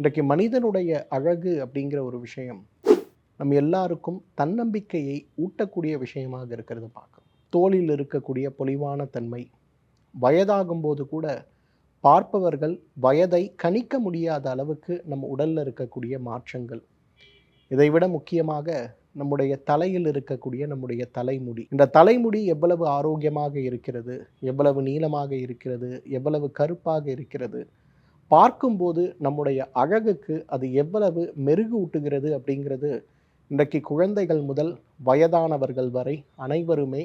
இன்றைக்கு மனிதனுடைய அழகு அப்படிங்கிற ஒரு விஷயம் நம்ம எல்லாருக்கும் தன்னம்பிக்கையை ஊட்டக்கூடிய விஷயமாக இருக்கிறத பார்க்கும் தோளில் இருக்கக்கூடிய பொலிவான தன்மை வயதாகும்போது கூட பார்ப்பவர்கள் வயதை கணிக்க முடியாத அளவுக்கு நம்ம உடலில் இருக்கக்கூடிய மாற்றங்கள். இதைவிட முக்கியமாக நம்முடைய தலையில் இருக்கக்கூடிய நம்முடைய தலைமுடி. இந்த தலைமுடி எவ்வளவு ஆரோக்கியமாக இருக்கிறது எவ்வளவு நீளமாக இருக்கிறது எவ்வளவு கருப்பாக இருக்கிறது பார்க்கும்போது நம்முடைய அழகுக்கு அது எவ்வளவு மெருகு ஊட்டுகிறது அப்படிங்கிறது இன்றைக்கு குழந்தைகள் முதல் வயதானவர்கள் வரை அனைவருமே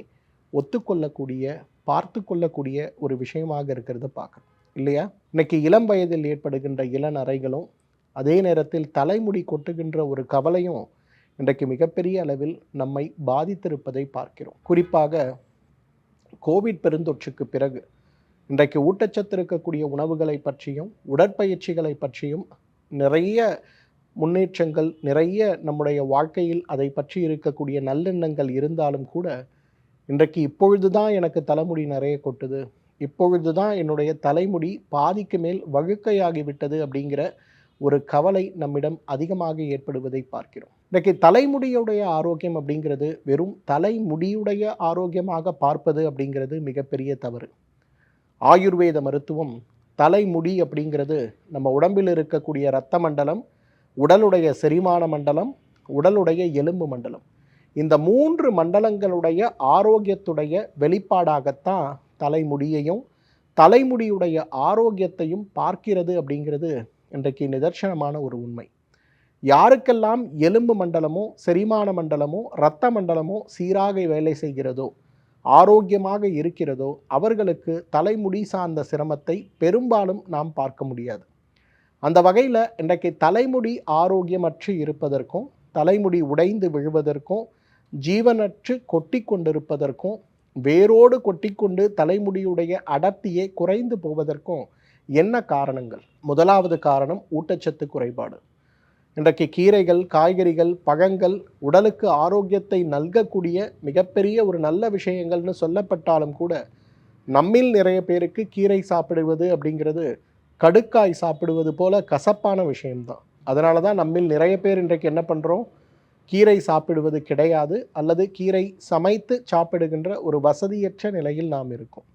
ஒத்துக்கொள்ளக்கூடிய பார்த்து கொள்ளக்கூடிய ஒரு விஷயமாக இருக்கிறத பார்க்கணும் இல்லையா? இன்னைக்கு இளம் வயதில் ஏற்படுகின்ற இளநரைகளும் அதே நேரத்தில் தலைமுடி கொட்டுகின்ற ஒரு கவலையும் இன்றைக்கு மிகப்பெரிய அளவில் நம்மை பாதித்திருப்பதை பார்க்கிறோம். குறிப்பாக கோவிட் பெருந்தொற்றுக்கு பிறகு இன்றைக்கு ஊட்டச்சத்து இருக்கக்கூடிய உணவுகளை பற்றியும் உடற்பயிற்சிகளை பற்றியும் நிறைய முன்னேற்றங்கள் நிறைய நம்முடைய வாழ்க்கையில் அதை பற்றி இருக்கக்கூடிய நல்லெண்ணங்கள் இருந்தாலும் கூட இன்றைக்கு இப்பொழுது தான் எனக்கு தலைமுடி நிறைய கொட்டுது. இப்பொழுது தான் என்னுடைய தலைமுடி பாதிக்கு மேல் வழுக்கையாகிவிட்டது அப்படிங்கிற ஒரு கவலை நம்மிடம் அதிகமாக ஏற்படுவதை பார்க்கிறோம். இன்றைக்கு தலைமுடியுடைய ஆரோக்கியம் அப்படிங்கிறது வெறும் தலைமுடியுடைய ஆரோக்கியமாக பார்ப்பது அப்படிங்கிறது மிகப்பெரிய தவறு. ஆயுர்வேத மருத்துவம் தலைமுடி அப்படிங்கிறது நம்ம உடம்பில் இருக்கக்கூடிய இரத்த மண்டலம் உடலுடைய செரிமான மண்டலம் உடலுடைய எலும்பு மண்டலம். இந்த மூன்று மண்டலங்களுடைய ஆரோக்கியத்துடைய வெளிப்பாடாகத்தான் தலைமுடியையும் தலைமுடியுடைய ஆரோக்கியத்தையும் பார்க்கிறது அப்படிங்கிறது இன்றைக்கு நிதர்சனமான ஒரு உண்மை. யாருக்கெல்லாம் எலும்பு மண்டலமோ செரிமான மண்டலமோ இரத்த மண்டலமோ சீராக வேலை செய்கிறதோ ஆரோக்கியமாக இருக்கிறதோ அவர்களுக்கு தலைமுடி சார்ந்த சிரமத்தை பெரும்பாலும் நாம் பார்க்க முடியாது. அந்த வகையில் இன்றைக்கு தலைமுடி ஆரோக்கியமற்று இருப்பதற்கும் தலைமுடி உடைந்து விழுவதற்கும் ஜீவனற்று கொட்டி கொண்டிருப்பதற்கும் வேரோடு கொட்டிக்கொண்டு தலைமுடியுடைய அடர்த்தியே குறைந்து போவதற்கும் என்ன காரணங்கள்? முதலாவது காரணம் ஊட்டச்சத்து குறைபாடு. இன்றைக்கு கீரைகள் காய்கறிகள் பழங்கள் உடலுக்கு ஆரோக்கியத்தை நல்கக்கூடிய மிகப்பெரிய ஒரு நல்ல விஷயங்கள்னு சொல்லப்பட்டாலும் கூட நம்மில் நிறைய பேருக்கு கீரை சாப்பிடுவது அப்படிங்கிறது கடுக்காய் சாப்பிடுவது போல கசப்பான விஷயம்தான். அதனால தான் நம்மில் நிறைய பேர் இன்றைக்கு என்ன பண்ணுறோம் கீரை சாப்பிடுவது கிடையாது அல்லது கீரை சமைத்து சாப்பிடுகின்ற ஒரு வசதியற்ற நிலையில் நாம் இருக்கோம்.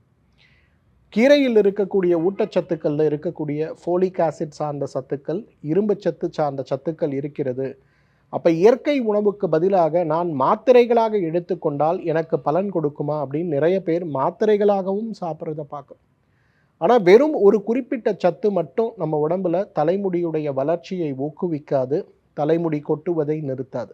கீரையில் இருக்கக்கூடிய ஊட்டச்சத்துக்களில் இருக்கக்கூடிய ஃபோலிக் ஆசிட் சார்ந்த சத்துக்கள் இரும்புச்சத்து சார்ந்த சத்துக்கள் இருக்கிறது. அப்போ இயற்கை உணவுக்கு பதிலாக நான் மாத்திரைகளாக எடுத்துக்கொண்டால் எனக்கு பலன் கொடுக்குமா அப்படின்னு நிறைய பேர் மாத்திரைகளாகவும் சாப்பிட்றத பார்க்கும். ஆனால் வெறும் ஒரு குறிப்பிட்ட சத்து மட்டும் நம்ம உடம்புல தலைமுடியுடைய வளர்ச்சியை ஊக்குவிக்காது தலைமுடி கொட்டுவதை நிறுத்தாது.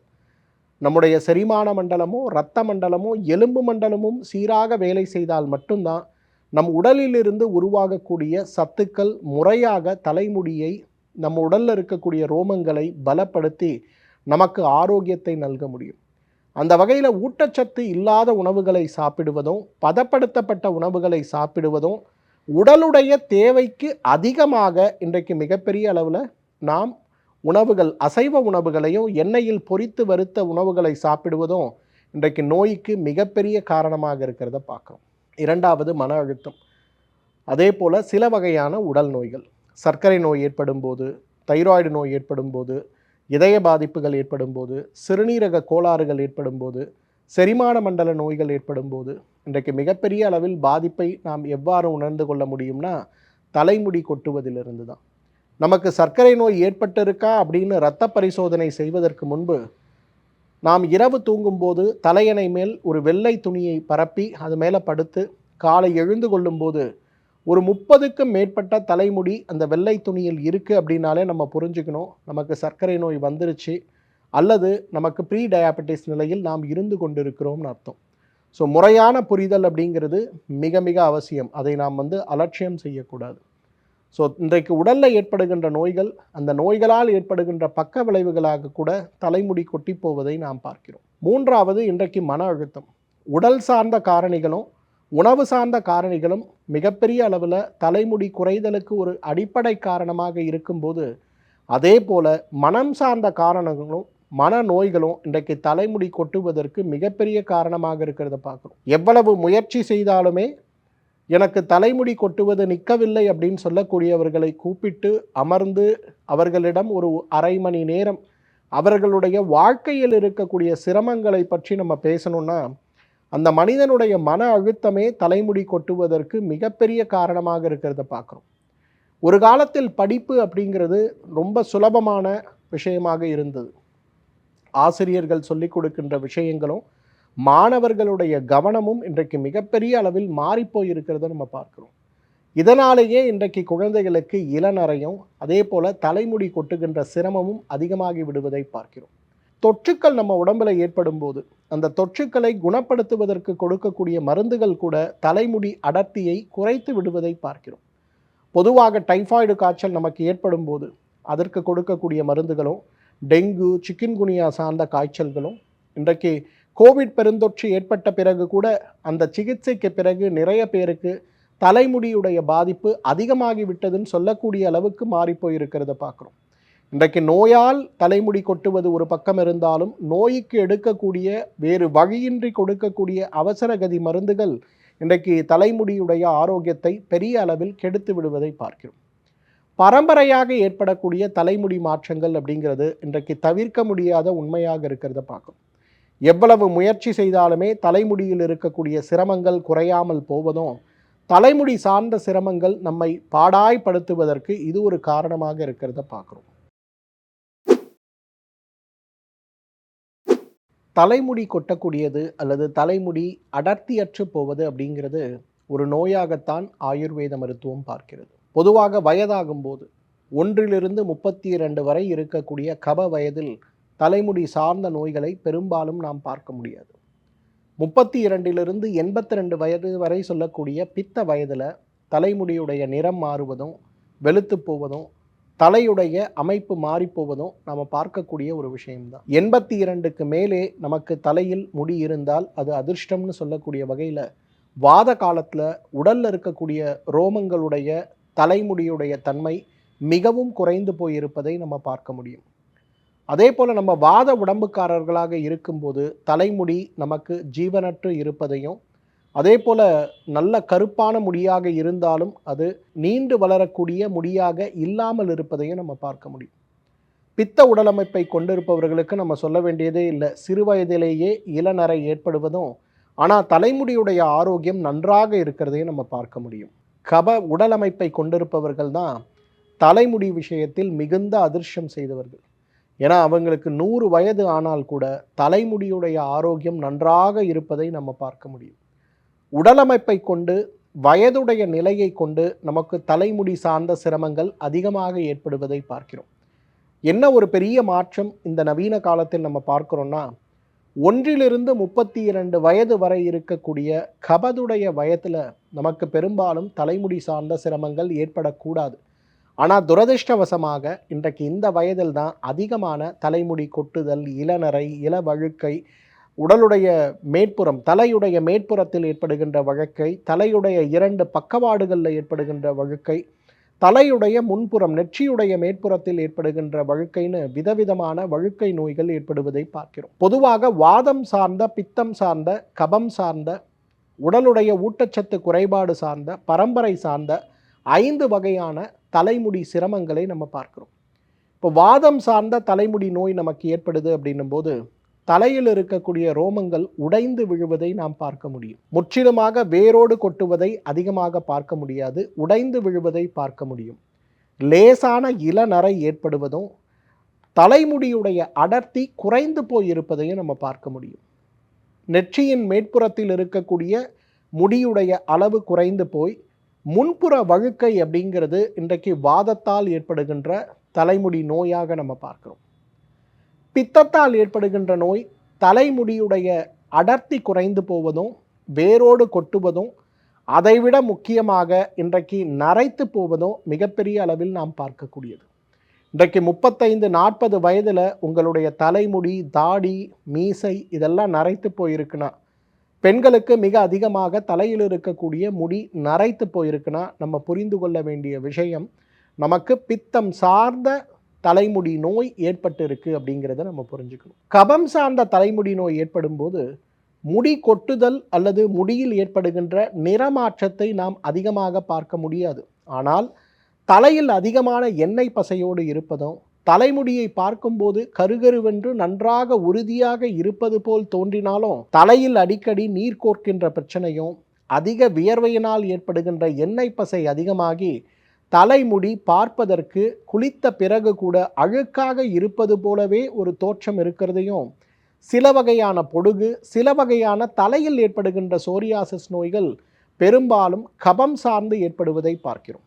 நம்முடைய செரிமான மண்டலமோ இரத்த மண்டலமோ எலும்பு மண்டலமும் சீராக வேலை செய்தால் மட்டும்தான் நம் உடலிலிருந்து உருவாகக்கூடிய சத்துக்கள் முறையாக தலைமுடியை நம்ம உடலில் இருக்கக்கூடிய ரோமங்களை பலப்படுத்தி நமக்கு ஆரோக்கியத்தை நல்க முடியும். அந்த வகையில் ஊட்டச்சத்து இல்லாத உணவுகளை சாப்பிடுவதும் பதப்படுத்தப்பட்ட உணவுகளை சாப்பிடுவதும் உடலுடைய தேவைக்கு அதிகமாக இன்றைக்கு மிகப்பெரிய அளவில் நாம் உணவுகள் அசைவ உணவுகளையும் எண்ணெயில் பொரித்து வறுத்த உணவுகளை சாப்பிடுவதும் இன்றைக்கு நோய்க்கு மிகப்பெரிய காரணமாக இருக்கிறத பார்க்குறோம். இரண்டாவது மன அழுத்தம். அதே போல் சில வகையான உடல் நோய்கள். சர்க்கரை நோய் ஏற்படும் போது தைராய்டு நோய் ஏற்படும் போது இதய பாதிப்புகள் ஏற்படும் போது சிறுநீரக கோளாறுகள் ஏற்படும் போது செரிமான மண்டல நோய்கள் ஏற்படும் போது இன்றைக்கு மிகப்பெரிய அளவில் பாதிப்பை நாம் எவ்வாறு உணர்ந்து கொள்ள முடியும்னா தலைமுடி கொட்டுவதிலிருந்து தான். நமக்கு சர்க்கரை நோய் ஏற்பட்டிருக்கா அப்படின்னு இரத்த பரிசோதனை செய்வதற்கு முன்பு நாம் இரவு தூங்கும்போது தலையணை மேல் ஒரு வெள்ளை துணியை பரப்பி அது மேலே படுத்து காலை எழுந்து கொள்ளும்போது ஒரு முப்பதுக்கும் மேற்பட்ட தலைமுடி அந்த வெள்ளை துணியில் இருக்குது அப்படின்னாலே நம்ம புரிஞ்சுக்கணும். நமக்கு சர்க்கரை நோய் வந்துருச்சு அல்லது நமக்கு ப்ரீ டயாபட்டிஸ் நிலையில் நாம் இருந்து கொண்டிருக்கிறோம்னு அர்த்தம். ஸோ முறையான புரிதல் அப்படிங்கிறது மிக மிக அவசியம். அதை நாம் வந்து அலட்சியம் செய்யக்கூடாது. ஸோ இன்றைக்கு உடலில் ஏற்படுகின்ற நோய்கள் அந்த நோய்களால் ஏற்படுகின்ற பக்க விளைவுகளாக கூட தலைமுடி கொட்டி போவதை நாம் பார்க்கிறோம். மூன்றாவது இன்றைக்கு மன அழுத்தம். உடல் சார்ந்த காரணிகளும் உணவு சார்ந்த காரணிகளும் மிகப்பெரிய அளவில் தலைமுடி குறைதலுக்கு ஒரு அடிப்படை காரணமாக இருக்கும்போது அதே போல் மனம் சார்ந்த காரணங்களும் மன நோய்களும் இன்றைக்கு தலைமுடி கொட்டுவதற்கு மிகப்பெரிய காரணமாக இருக்கிறத பார்க்குறோம். எவ்வளவு முயற்சி செய்தாலுமே எனக்கு தலைமுடி கொட்டுவது நிற்கவில்லை அப்படின்னு சொல்லக்கூடியவர்களை கூப்பிட்டு அமர்ந்து அவர்களிடம் ஒரு அரை மணி நேரம் அவர்களுடைய வாழ்க்கையில் இருக்கக்கூடிய சிரமங்களை பற்றி நம்ம பேசணும்னா அந்த மனிதனுடைய மன அழுத்தமே தலைமுடி கொட்டுவதற்கு மிகப்பெரிய காரணமாக இருக்கிறத பார்க்குறோம். ஒரு காலத்தில் படிப்பு அப்படிங்கிறது ரொம்ப சுலபமான விஷயமாக இருந்தது. ஆசிரியர்கள் சொல்லிக் கொடுக்கின்ற விஷயங்களும் மாணவர்களுடைய கவனமும் இன்றைக்கு மிகப்பெரிய அளவில் மாறிப்போய் இருக்கிறத நம்ம பார்க்குறோம். இதனாலேயே இன்றைக்கு குழந்தைகளுக்கு இளநரையும் அதே போல் தலைமுடி கொட்டுகின்ற சிரமமும் அதிகமாகி விடுவதை பார்க்கிறோம். தொற்றுக்கள் நம்ம உடம்புல ஏற்படும் போது அந்த தொற்றுக்களை குணப்படுத்துவதற்கு கொடுக்கக்கூடிய மருந்துகள் கூட தலைமுடி அடர்த்தியை குறைத்து விடுவதை பார்க்கிறோம். பொதுவாக டைஃபாய்டு காய்ச்சல் நமக்கு ஏற்படும் போது அதற்கு கொடுக்கக்கூடிய மருந்துகளும் டெங்கு சிக்கன்குனியா சார்ந்த காய்ச்சல்களும் இன்றைக்கு கோவிட் பெருந்தொற்று ஏற்பட்ட பிறகு கூட அந்த சிகிச்சைக்கு பிறகு நிறைய பேருக்கு தலைமுடியுடைய பாதிப்பு அதிகமாகி விட்டதுன்னு சொல்லக்கூடிய அளவுக்கு மாறிப்போயிருக்கிறத பார்க்குறோம். இன்றைக்கு நோயால் தலைமுடி கொட்டுவது ஒரு பக்கம் இருந்தாலும் நோய்க்கு எடுக்கக்கூடிய வேறு வழியின்றி கொடுக்கக்கூடிய அவசரகதி மருந்துகள் இன்றைக்கு தலைமுடியுடைய ஆரோக்கியத்தை பெரிய அளவில் கெடுத்து விடுவதை பார்க்கிறோம். பரம்பரையாக ஏற்படக்கூடிய தலைமுடி மாற்றங்கள் அப்படிங்கிறது இன்றைக்கு தவிர்க்க முடியாத உண்மையாக இருக்கிறத பார்க்கும் எவ்வளவு முயற்சி செய்தாலுமே தலைமுடியில் இருக்கக்கூடிய சிரமங்கள் குறையாமல் போவதும் தலைமுடி சார்ந்த சிரமங்கள் நம்மை பாடாய்படுத்துவதற்கு இது ஒரு காரணமாக இருக்கிறத பார்க்குறோம். தலைமுடி கொட்டக்கூடியது அல்லது தலைமுடி அடர்த்தியற்று போவது அப்படிங்கிறது ஒரு நோயாகத்தான் ஆயுர்வேத மருத்துவம் பார்க்கிறது. பொதுவாக வயதாகும் போது ஒன்றிலிருந்து முப்பத்தி இரண்டு வரை இருக்கக்கூடிய கப வயதில் தலைமுடி சார்ந்த நோய்களை பெரும்பாலும் நாம் பார்க்க முடியாது. முப்பத்தி இரண்டிலிருந்து எண்பத்தி ரெண்டு வயது வரை சொல்லக்கூடிய பித்த வயதில் தலைமுடியுடைய நிறம் மாறுவதும் வெளுத்து போவதும் தலையுடைய அமைப்பு மாறிப்போவதும் நம்ம பார்க்கக்கூடிய ஒரு விஷயம்தான். எண்பத்தி இரண்டுக்கு மேலே நமக்கு தலையில் முடி இருந்தால் அது அதிர்ஷ்டம்னு சொல்லக்கூடிய வகையில் வாத காலத்தில் உடலில் இருக்கக்கூடிய ரோமங்களுடைய தலைமுடியுடைய தன்மை மிகவும் குறைந்து போயிருப்பதை நம்ம பார்க்க முடியும். அதே போல் நம்ம வாத உடம்புக்காரர்களாக இருக்கும்போது தலைமுடி நமக்கு ஜீவனற்று இருப்பதையும் அதே போல் நல்ல கருப்பான முடியாக இருந்தாலும் அது நீண்டு வளரக்கூடிய முடியாக இல்லாமல் இருப்பதையும் நம்ம பார்க்க முடியும். பித்த உடலமைப்பை கொண்டிருப்பவர்களுக்கு நம்ம சொல்ல வேண்டியதே இல்லை. சிறு வயதிலேயே இளநரை ஏற்படுவதும் ஆனால் தலைமுடியுடைய ஆரோக்கியம் நன்றாக இருக்கிறதையும் நம்ம பார்க்க முடியும். கப உடலமைப்பை கொண்டிருப்பவர்கள் தான் தலைமுடி விஷயத்தில் மிகுந்த அதிர்ஷ்டம் செய்தவர்கள். ஏன்னா அவங்களுக்கு நூறு வயது ஆனால் கூட தலைமுடியுடைய ஆரோக்கியம் நன்றாக இருப்பதை நம்ம பார்க்க முடியும். உடலமைப்பை கொண்டு வயதுடைய நிலையை கொண்டு நமக்கு தலைமுடி சார்ந்த சிரமங்கள் அதிகமாக ஏற்படுவதை பார்க்கிறோம். என்ன ஒரு பெரிய மாற்றம் இந்த நவீன காலத்தில் நம்ம பார்க்குறோன்னா ஒன்றிலிருந்து முப்பத்தி இரண்டு வயது வரை இருக்கக்கூடிய கபதுடைய வயதில் நமக்கு பெரும்பாலும் தலைமுடி சார்ந்த சிரமங்கள் ஏற்படக்கூடாது. ஆனால் துரதிர்ஷ்டவசமாக இன்றைக்கு இந்த வயதில் தான் அதிகமான தலைமுடி கொட்டுதல் இளநரை இளவழுக்கை உடலுடைய மேற்புறம் தலையுடைய மேற்புறத்தில் ஏற்படுகின்ற வழக்கை தலையுடைய இரண்டு பக்கவாடுகளில் ஏற்படுகின்ற வழுக்கை தலையுடைய முன்புறம் நெற்றியுடைய மேற்புறத்தில் ஏற்படுகின்ற வழுக்கைன்னு விதவிதமான வழுக்கை நோய்கள் ஏற்படுவதை பார்க்கிறோம். பொதுவாக வாதம் சார்ந்த பித்தம் சார்ந்த கபம் சார்ந்த உடலுடைய ஊட்டச்சத்து குறைபாடு சார்ந்த பரம்பரை சார்ந்த ஐந்து வகையான தலைமுடி சிரமங்களை நம்ம பார்க்குறோம். இப்போ வாதம் சார்ந்த தலைமுடி நோய் நமக்கு ஏற்படுது அப்படின்னும் போது தலையில் இருக்கக்கூடிய ரோமங்கள் உடைந்து விழுவதை நாம் பார்க்க முடியும். முற்றிலுமாக வேரோடு கொட்டுவதை அதிகமாக பார்க்க முடியாது உடைந்து விழுவதை பார்க்க முடியும். லேசான இளநரை ஏற்படுவதும் தலைமுடியுடைய அடர்த்தி குறைந்து போய் இருப்பதையும் நம்ம பார்க்க முடியும். நெற்றியின் மேற்புறத்தில் இருக்கக்கூடிய முடியுடைய அளவு குறைந்து போய் முன்புற வழுக்கை அப்படிங்கிறது இன்றைக்கு வாதத்தால் ஏற்படுகின்ற தலைமுடி நோயாக நம்ம பார்க்குறோம். பித்தத்தால் ஏற்படுகின்ற நோய் தலைமுடியுடைய அடர்த்தி குறைந்து போவதும் வேரோடு கொட்டுவதும் அதைவிட முக்கியமாக இன்றைக்கு நரைத்து போவதும் மிகப்பெரிய அளவில் நாம் பார்க்கக்கூடியது. இன்றைக்கு முப்பத்தைந்து நாற்பது வயதில் உங்களுடைய தலைமுடி தாடி மீசை இதெல்லாம் நரைத்து போயிருக்குன்னா பெண்களுக்கு மிக அதிகமாக தலையில் இருக்கக்கூடிய முடி நரைத்து போயிருக்குன்னா நம்ம புரிந்து கொள்ள வேண்டிய விஷயம் நமக்கு பித்தம் சார்ந்த தலைமுடி நோய் ஏற்பட்டு இருக்கு அப்படிங்கிறத நம்ம புரிஞ்சுக்கணும். கபம் சார்ந்த தலைமுடி நோய் ஏற்படும் போது முடி கொட்டுதல் அல்லது முடியில் ஏற்படுகின்ற நிறமாற்றத்தை நாம் அதிகமாக பார்க்க முடியாது. ஆனால் தலையில் அதிகமான எண்ணெய் பசையோடு இருப்பதும் தலைமுடியை பார்க்கும்போது கருகருவென்று நன்றாக உறுதியாக இருப்பது போல் தோன்றினாலும் தலையில் அடிக்கடி நீர் கோர்க்கின்ற பிரச்சனையும் அதிக வியர்வையினால் ஏற்படுகின்ற எண்ணெய் பசை அதிகமாகி தலைமுடி பார்ப்பதற்கு குளித்த பிறகு கூட அழுக்காக இருப்பது போலவே ஒரு தோற்றம் இருக்கிறதையும் சில வகையான பொடுகு சில வகையான தலையில் ஏற்படுகின்ற சோரியாசிஸ் நோய்கள் பெரும்பாலும் கபம் சார்ந்து ஏற்படுவதை பார்க்கிறோம்.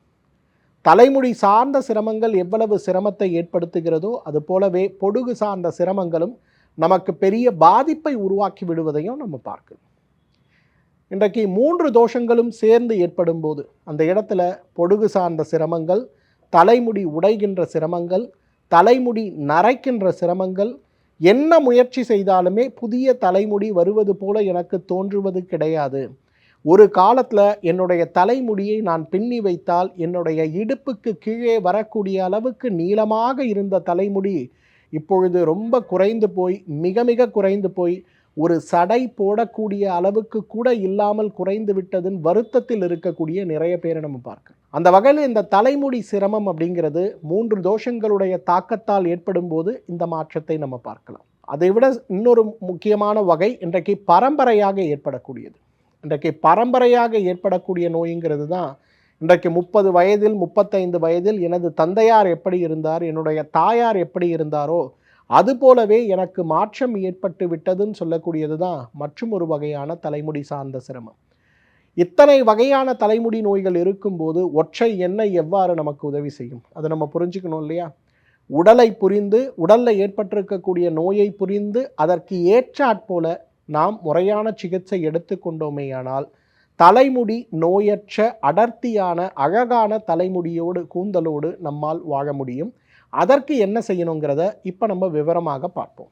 தலைமுடி சார்ந்த சிரமங்கள் எவ்வளவு சிரமத்தை ஏற்படுத்துகிறதோ அது போலவே பொடுகு சார்ந்த சிரமங்களும் நமக்கு பெரிய பாதிப்பை உருவாக்கி விடுவதையும் நம்ம பார்க்கணும் இன்றைக்கு மூன்று தோஷங்களும் சேர்ந்து ஏற்படும் போது அந்த இடத்துல பொடுகு சார்ந்த சிரமங்கள் தலைமுடி உடைகின்ற சிரமங்கள் தலைமுடி நரைக்கின்ற சிரமங்கள் என்ன முயற்சி செய்தாலுமே புதிய தலைமுடி வருவது போல எனக்கு தோன்றுவது கிடையாது. ஒரு காலத்தில் என்னுடைய தலைமுடியை நான் பின்னி வைத்தால் என்னுடைய இடுப்புக்கு கீழே வரக்கூடிய அளவுக்கு நீளமாக இருந்த தலைமுடி இப்பொழுது ரொம்ப குறைந்து போய் மிக மிக குறைந்து போய் ஒரு சடை போடக்கூடிய அளவுக்கு கூட இல்லாமல் குறைந்து விட்டதன் வருத்தத்தில் இருக்கக்கூடிய நிறைய பேரை நம்ம பார்க்க அந்த வகையில் இந்த தலைமுடி சிரமம் அப்படிங்கிறது மூன்று தோஷங்களுடைய தாக்கத்தால் ஏற்படும் போது இந்த மாற்றத்தை நம்ம பார்க்கலாம். அதை விட இன்னொரு முக்கியமான வகை இன்றைக்கு பரம்பரையாக ஏற்படக்கூடியது. இன்றைக்கு பரம்பரையாக ஏற்படக்கூடிய நோய்ங்கிறது தான் இன்றைக்கு முப்பது வயதில் முப்பத்தைந்து வயதில் எனது தந்தையார் எப்படி இருந்தார் என்னுடைய தாயார் எப்படி இருந்தாரோ அதுபோலவே எனக்கு மாற்றம் ஏற்பட்டு விட்டதுன்னு சொல்லக்கூடியது தான் மற்றும் ஒரு வகையான தலைமுடி சார்ந்த சிரமம். இத்தனை வகையான தலைமுடி நோய்கள் இருக்கும்போது ஒற்றை எண்ணெய் எவ்வாறு நமக்கு உதவி செய்யும்? அதை நம்ம புரிஞ்சுக்கணும் இல்லையா? உடலை புரிந்து உடலில் ஏற்பட்டிருக்கக்கூடிய நோயை புரிந்து அதற்கு ஏற்றாற்போல நாம் முறையான சிகிச்சை எடுத்துக்கொண்டோமேயானால் தலைமுடி நோயற்ற அடர்த்தியான அழகான தலைமுடியோடு கூந்தலோடு நம்மால் வாழ முடியும். அதற்கு என்ன செய்யணுங்கிறத இப்போ நம்ம விவரமாக பார்ப்போம்.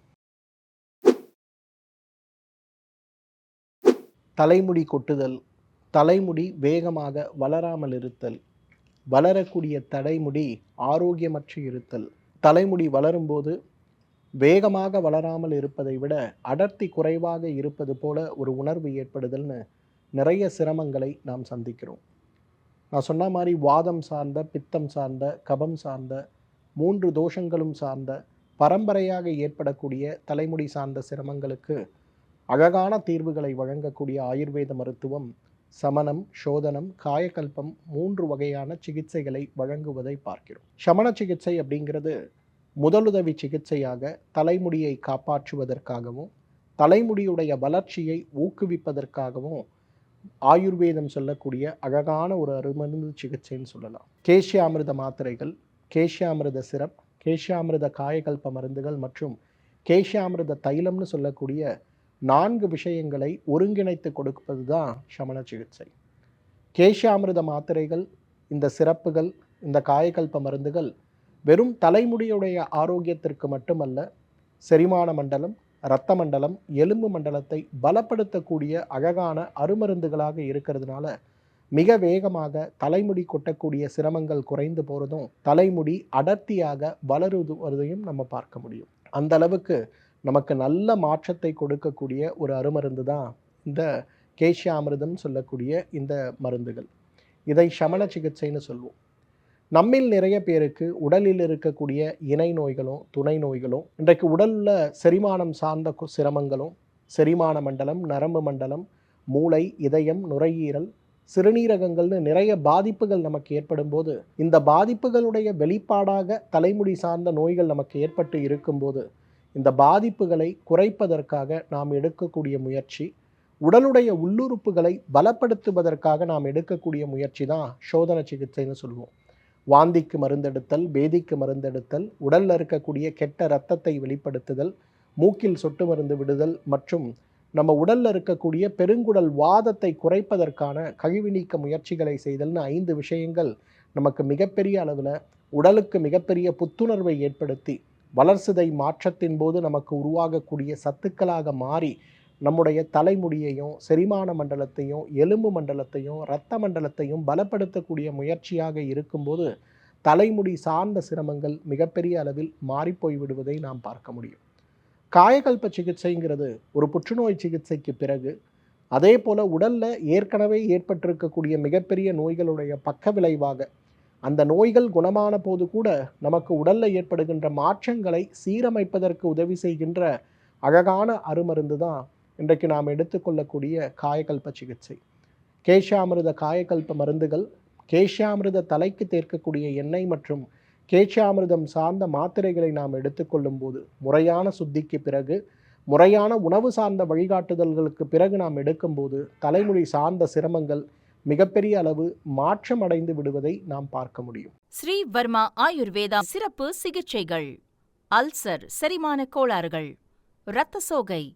தலைமுடி கொட்டுதல் தலைமுடி வேகமாக வளராமல் இருத்தல் வளரக்கூடிய தலைமுடி ஆரோக்கியமற்று இருத்தல் தலைமுடி வளரும்போது வேகமாக வளராமல் இருப்பதை விட அடர்த்தி குறைவாக இருப்பது போல ஒரு உணர்வு ஏற்படுதல்னு நிறைய சிரமங்களை நாம் சந்திக்கிறோம். நான் சொன்ன மாதிரி வாதம் சார்ந்த பித்தம் சார்ந்த கபம் சார்ந்த மூன்று தோஷங்களும் சார்ந்த பரம்பரையாக ஏற்படக்கூடிய தலைமுடி சார்ந்த சிரமங்களுக்கு அழகான தீர்வுகளை வழங்கக்கூடிய ஆயுர்வேத மருத்துவம் சமணம் சோதனம் காயக்கல்பம் மூன்று வகையான சிகிச்சைகளை வழங்குவதை பார்க்கிறோம். சமண சிகிச்சை அப்படிங்கிறது முதலுதவி சிகிச்சையாக தலைமுடியை காப்பாற்றுவதற்காகவும் தலைமுடியுடைய வளர்ச்சியை ஊக்குவிப்பதற்காகவும் ஆயுர்வேதம் சொல்லக்கூடிய அழகான ஒரு அருமருந்து சிகிச்சைன்னு சொல்லலாம். கேசியாமிர்த மாத்திரைகள் கேஷியாமிரத சிரப் கேஷியாமிரத காயகல்ப மருந்துகள் மற்றும் கேஷியாமிரத தைலம்னு சொல்லக்கூடிய நான்கு விஷயங்களை ஒருங்கிணைத்து கொடுப்பது தான் சமண சிகிச்சை. கேஷியாமிரத மாத்திரைகள் இந்த சிறப்புகள் இந்த காயகல்ப மருந்துகள் வெறும் தலைமுடியுடைய ஆரோக்கியத்திற்கு மட்டுமல்ல செரிமான மண்டலம் இரத்த மண்டலம் எலும்பு மண்டலத்தை பலப்படுத்தக்கூடிய அழகான அருமருந்துகளாக இருக்கிறதுனால மிக வேகமாக தலைமுடி கொட்டக்கூடிய சிரமங்கள் குறைந்து போகிறதும் தலைமுடி அடர்த்தியாக வளருவதையும் நம்ம பார்க்க முடியும். அந்த அளவுக்கு நமக்கு நல்ல மாற்றத்தை கொடுக்கக்கூடிய ஒரு அருமருந்து தான் இந்த கேஷியாமிரதம் சொல்லக்கூடிய இந்த மருந்துகள். இதை சமண சிகிச்சைன்னு சொல்லுவோம் நம்மில் நிறைய பேருக்கு உடலில் இருக்கக்கூடிய இணை நோய்களும் துணை நோய்களும் இன்றைக்கு உடலில் செரிமானம் சார்ந்த சிரமங்களும் செரிமான மண்டலம் நரம்பு மண்டலம் மூளை இதயம் நுரையீரல் சிறுநீரகங்கள்னு நிறைய பாதிப்புகள் நமக்கு ஏற்படும் போது இந்த பாதிப்புகளுடைய வெளிப்பாடாக தலைமுடி சார்ந்த நோய்கள் நமக்கு ஏற்பட்டு இருக்கும்போது இந்த பாதிப்புகளை குறைப்பதற்காக நாம் எடுக்கக்கூடிய முயற்சி உடலுடைய உள்ளுறுப்புகளை பலப்படுத்துவதற்காக நாம் எடுக்கக்கூடிய முயற்சி தான் சோதனை சிகிச்சைன்னு சொல்லுவோம். வாந்திக்கு மருந்தெடுத்தல் பேதிக்கு மருந்தெடுத்தல் உடலில் இருக்கக்கூடிய கெட்ட ரத்தத்தை வெளிப்படுத்துதல் மூக்கில் சொட்டு மருந்து விடுதல் மற்றும் நம்ம உடலில் இருக்கக்கூடிய பெருங்குடல் வாதத்தை குறைப்பதற்கான கழிவு நீக்க முயற்சிகளை செய்தல்னு ஐந்து விஷயங்கள் நமக்கு மிகப்பெரிய அளவில் உடலுக்கு மிகப்பெரிய புத்துணர்வை ஏற்படுத்தி வளர்சிதை மாற்றத்தின் போது நமக்கு உருவாகக்கூடிய சத்துக்களாக மாறி நம்முடைய தலைமுடியையும் செரிமான மண்டலத்தையும் எலும்பு மண்டலத்தையும் இரத்த மண்டலத்தையும் பலப்படுத்தக்கூடிய முயற்சியாக இருக்கும்போது தலைமுடி சார்ந்த சிரமங்கள் மிகப்பெரிய அளவில் மாறிப்போய் விடுவதை நாம் பார்க்க முடியும். காயகல்ப சிகிச்சைங்கிறது ஒரு புற்றுநோய் சிகிச்சைக்கு பிறகு அதே போல் உடலில் ஏற்கனவே ஏற்பட்டிருக்கக்கூடிய மிகப்பெரிய நோய்களுடைய பக்க விளைவாக அந்த நோய்கள் குணமான போது கூட நமக்கு உடலில் ஏற்படுகின்ற மாற்றங்களை சீரமைப்பதற்கு உதவி செய்கின்ற அழகான அருமருந்து தான் இன்றைக்கு நாம் எடுத்துக்கொள்ளக்கூடிய காயகல்ப சிகிச்சை. கேஷாமிருத காயகல்ப மருந்துகள் கேஷாமிருத தலைக்கு தேர்க்கக்கூடிய எண்ணெய் மற்றும் கேஷாமிருதம் சார்ந்த மாத்திரைகளை நாம் எடுத்துக்கொள்ளும் போது முறையான சுத்திக்கு பிறகு முறையான உணவு சார்ந்த வழிகாட்டுதல்களுக்கு பிறகு நாம் எடுக்கும்போது தலைமொழி சார்ந்த சிரமங்கள் மிகப்பெரிய அளவு மாற்றம் அடைந்து விடுவதை நாம் பார்க்க முடியும். ஸ்ரீ வர்மா ஆயுர்வேதா சிறப்பு சிகிச்சைகள். அல்சர் செரிமான கோளாறுகள். இரத்த சோகை.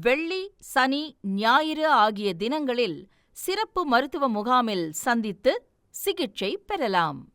வெள்ளி சனி ஞாயிறு ஆகிய தினங்களில் சிறப்பு மருத்துவ முகாமில் சந்தித்து சிகிச்சை பெறலாம்.